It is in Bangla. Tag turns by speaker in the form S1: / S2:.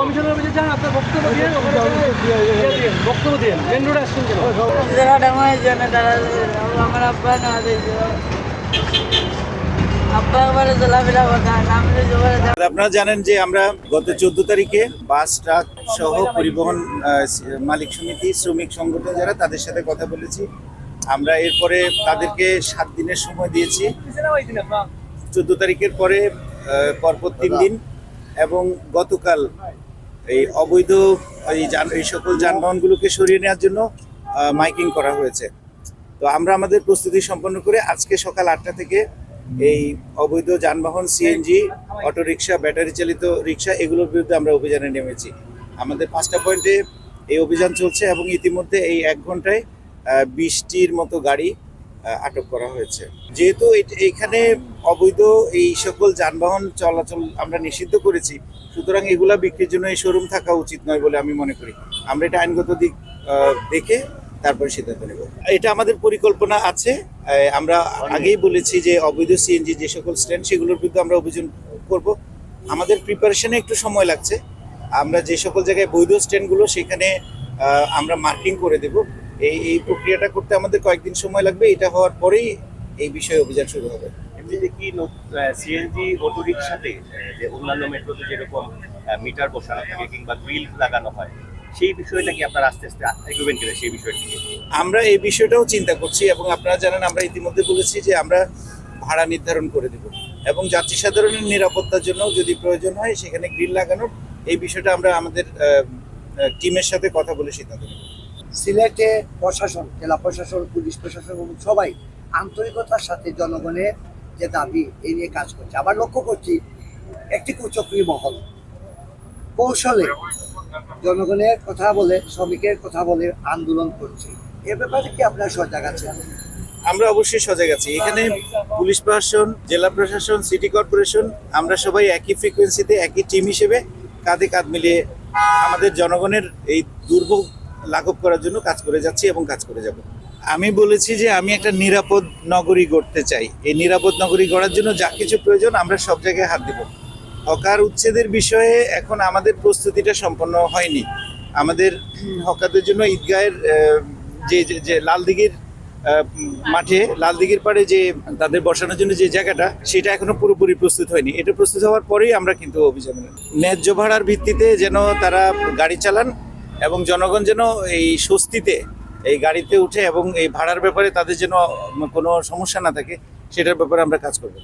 S1: কমিশনের অফিসে যান আপনার বক্তব্য দিয়ে মেন রোডে আসছেন কেন
S2: আমার আব্বা না
S3: আপনারা জানেন যে আমরা গত চোদ্দ তারিখে বাস ট্রাক সহ পরিবহন মালিক সমিতি শ্রমিক সংগঠন যারা তাদের সাথে কথা বলেছি। আমরা এরপরে তাদেরকে সাত দিনের সময় দিয়েছি। চোদ্দ তারিখের পরে পরপর তিন দিন এবং গতকাল এই অবৈধ, এই যান, এই সকল যানবাহনগুলোকে সরিয়ে নেওয়ার জন্য মাইকিং করা হয়েছে। তো আমরা আমাদের প্রস্তুতি সম্পন্ন করে আজকে সকাল আটটা থেকে এই অবৈধ যানবাহন সিএনজি অটোরিকশা, ব্যাটারি চালিত রিক্সা এগুলোর বিরুদ্ধে আমরা অভিযানে নেমেছি। আমাদের পাঁচটা পয়েন্টে এই অভিযান চলছে এবং ইতিমধ্যে এই এক ঘন্টায় বিশটির মতো গাড়ি আটক করা হয়েছে। যেহেতু এখানে অবৈধ এই সকল যানবাহন চলাচল আমরা নিষিদ্ধ করেছি, সুতরাং এগুলা বিক্রির জন্য এই শোরুম থাকা উচিত নয় বলে আমি মনে করি। আমরা এটা আইনগত দিক দেখে তারপরে সিদ্ধান্ত নেব। এটা আমাদের পরিকল্পনা আছে। আমরা আগেই বলেছি যে অবৈধ সিএনজি যে সকল স্ট্যান্ড সেগুলোর বিরুদ্ধে আমরা অভিযোগ করব। আমাদের প্রিপারেশনে একটু সময় লাগছে। আমরা যে সকল জায়গায় বৈধ স্ট্যান্ডগুলো সেখানে আমরা মার্কিং করে দেব। এই এই প্রক্রিয়াটা করতে আমাদের কয়েকদিন সময় লাগবে এটা হওয়ার পরেই এই বিষয়ে অভিযান শুরু হবে।
S4: এমনিতে কি সিএনজি অটো রিক্সাতে যে অন্যান্য মেট্রোতে যেরকম মিটার বসানো থাকে কিংবা গ্রিল লাগানো হয় সেই বিষয়টা কি আপনারা আস্তে আস্তে এগোবেন কিনা সেই বিষয়টি
S3: আমরা এই বিষয়টাও চিন্তা করছি এবং আপনারা জানেন আমরা ইতিমধ্যে বলেছি যে আমরা ভাড়া নির্ধারণ করে দেব এবং যাত্রী সাধারণের নিরাপত্তার জন্য যদি প্রয়োজন হয় সেখানে গ্রিল লাগানোর এই বিষয়টা আমরা আমাদের টিমের সাথে কথা বলে সিদ্ধান্ত নেব।
S5: সিলেটে প্রশাসন, জেলা প্রশাসন, পুলিশ প্রশাসন এবং সবাই আন্তরিকতার সাথে জনগণের যে দাবি এই নিয়ে কাজ করছে। আবার লক্ষ্য করছি, একটি কুচক্রী মহল। কৌশলে জনগণের কথা বলে, শ্রমিকের কথা বলে আন্দোলন করছে। এ ব্যাপারে কি আপনার সজাগ আছেন?
S3: আমরা অবশ্যই সজাগ আছি। এখানে পুলিশ প্রশাসন, জেলা প্রশাসন, সিটি কর্পোরেশন, আমরা সবাই একই ফ্রিকোয়েন্সিতে একই টিম হিসেবে কাঁধে কাঁধ মিলিয়ে আমাদের জনগণের এই দুর্ভোগ লাঘব করার জন্য কাজ করে যাচ্ছি এবং কাজ করে যাব। আমি বলেছি যে আমি একটা নিরাপদ নগরী গড়তে চাই। এই নিরাপদ নগরী গড়ার জন্য যা কিছু প্রয়োজন আমরা সব জায়গায় হাত দেব। হকার উচ্ছেদের বিষয়ে এখন আমাদের প্রস্তুতিটা সম্পন্ন হয়নি। আমাদের হকারদের জন্য ঈদগাহের যে, যে- লালদিঘির মাঠে, লালদিঘির পাড়ে যে তাদের বসানোর জন্য যে জায়গাটা, সেটা এখনও পুরোপুরি প্রস্তুত হয়নি। এটা প্রস্তুত হওয়ার পরেই আমরা কিন্তু অভিযানে ন্যায্য ভাড়ার ভিত্তিতে যেন তারা গাড়ি চালান এবং জনগণ যেন এই স্বস্তিতে এই গাড়িতে উঠে এবং এই ভাড়ার ব্যাপারে তাদের যেন কোনো সমস্যা না থাকে, সেটার ব্যাপারে আমরা কাজ করব।